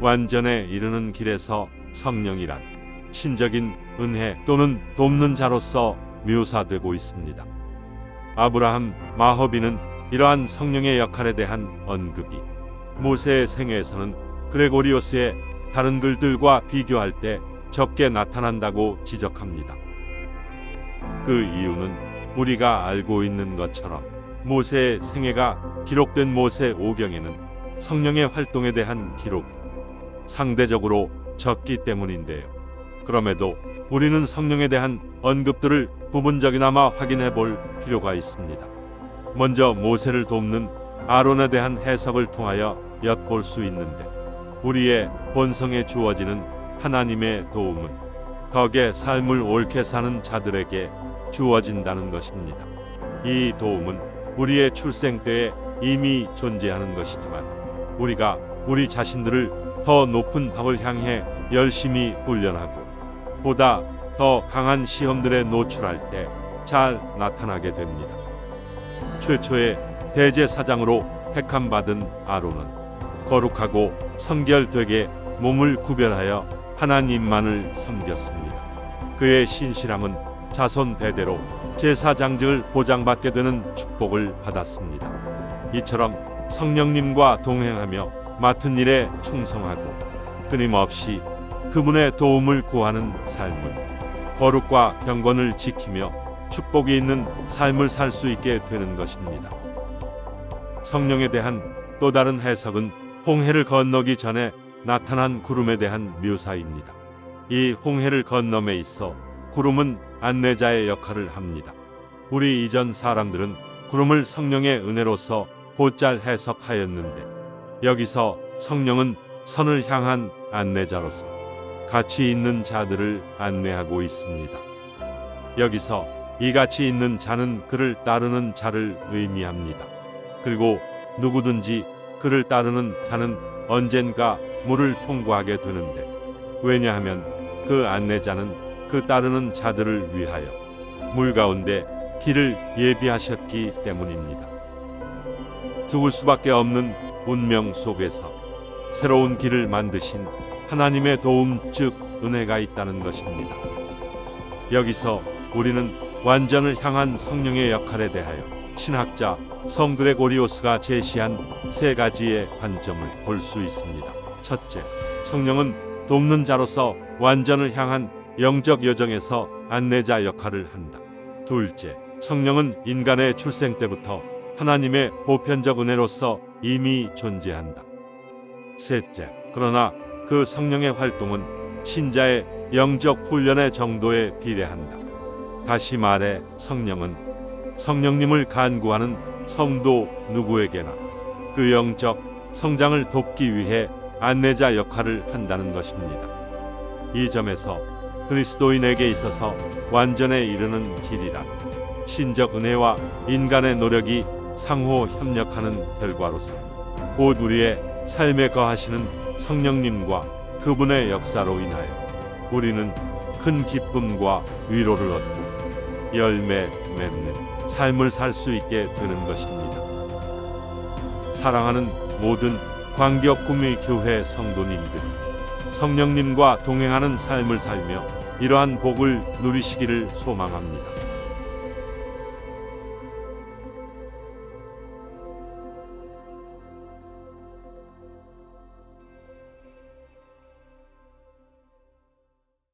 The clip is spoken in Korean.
완전에 이르는 길에서 성령이란 신적인 은혜 또는 돕는 자로서 묘사되고 있습니다. 아브라함 마허비는 이러한 성령의 역할에 대한 언급이 모세의 생애에서는 그레고리오스의 다른 글들과 비교할 때 적게 나타난다고 지적합니다. 그 이유는 우리가 알고 있는 것처럼 모세의 생애가 기록된 모세 오경에는 성령의 활동에 대한 기록 상대적으로 적기 때문인데요. 그럼에도 우리는 성령에 대한 언급들을 부분적이나마 확인해 볼 필요가 있습니다. 먼저 모세를 돕는 아론에 대한 해석을 통하여 엿볼 수 있는데 우리의 본성에 주어지는 하나님의 도움은 덕의 삶을 옳게 사는 자들에게 주어진다는 것입니다. 이 도움은 우리의 출생 때에 이미 존재하는 것이지만 우리가 우리 자신들을 더 높은 덕을 향해 열심히 훈련하고 보다 더 강한 시험들에 노출할 때 잘 나타나게 됩니다. 최초의 대제사장으로 택함 받은 아론은 거룩하고 성결되게 몸을 구별하여 하나님만을 섬겼습니다. 그의 신실함은 자손 대대로 제사장직을 보장받게 되는 축복을 받았습니다. 이처럼 성령님과 동행하며 맡은 일에 충성하고 끊임없이 그분의 도움을 구하는 삶은 거룩과 경건을 지키며 축복이 있는 삶을 살 수 있게 되는 것입니다. 성령에 대한 또 다른 해석은 홍해를 건너기 전에 나타난 구름에 대한 묘사입니다. 이 홍해를 건넘에 있어 구름은 안내자의 역할을 합니다. 우리 이전 사람들은 구름을 성령의 은혜로서 곧잘 해석하였는데 여기서 성령은 선을 향한 안내자로서 가치 있는 자들을 안내하고 있습니다. 여기서 이 가치 있는 자는 그를 따르는 자를 의미합니다. 그리고 누구든지 그를 따르는 자는 언젠가 물을 통과하게 되는데 왜냐하면 그 안내자는 그 따르는 자들을 위하여 물 가운데 길을 예비하셨기 때문입니다. 죽을 수밖에 없는 운명 속에서 새로운 길을 만드신 하나님의 도움 즉 은혜가 있다는 것입니다. 여기서 우리는 완전을 향한 성령의 역할에 대하여 신학자 성그레고리오스가 제시한 세 가지의 관점을 볼 수 있습니다. 첫째, 성령은 돕는 자로서 완전을 향한 영적 여정에서 안내자 역할을 한다. 둘째, 성령은 인간의 출생 때부터 하나님의 보편적 은혜로서 이미 존재한다. 셋째, 그러나 그 성령의 활동은 신자의 영적 훈련의 정도에 비례한다. 다시 말해 성령은 성령님을 간구하는 성도 누구에게나 그 영적 성장을 돕기 위해 안내자 역할을 한다는 것입니다. 이 점에서 그리스도인에게 있어서 완전에 이르는 길이란 신적 은혜와 인간의 노력이 상호 협력하는 결과로서 곧 우리의 삶에 거하시는 성령님과 그분의 역사로 인하여 우리는 큰 기쁨과 위로를 얻고 열매 맺는 삶을 살 수 있게 되는 것입니다. 사랑하는 모든 광격 구미 교회 성도님들이 성령님과 동행하는 삶을 살며 이러한 복을 누리시기를 소망합니다.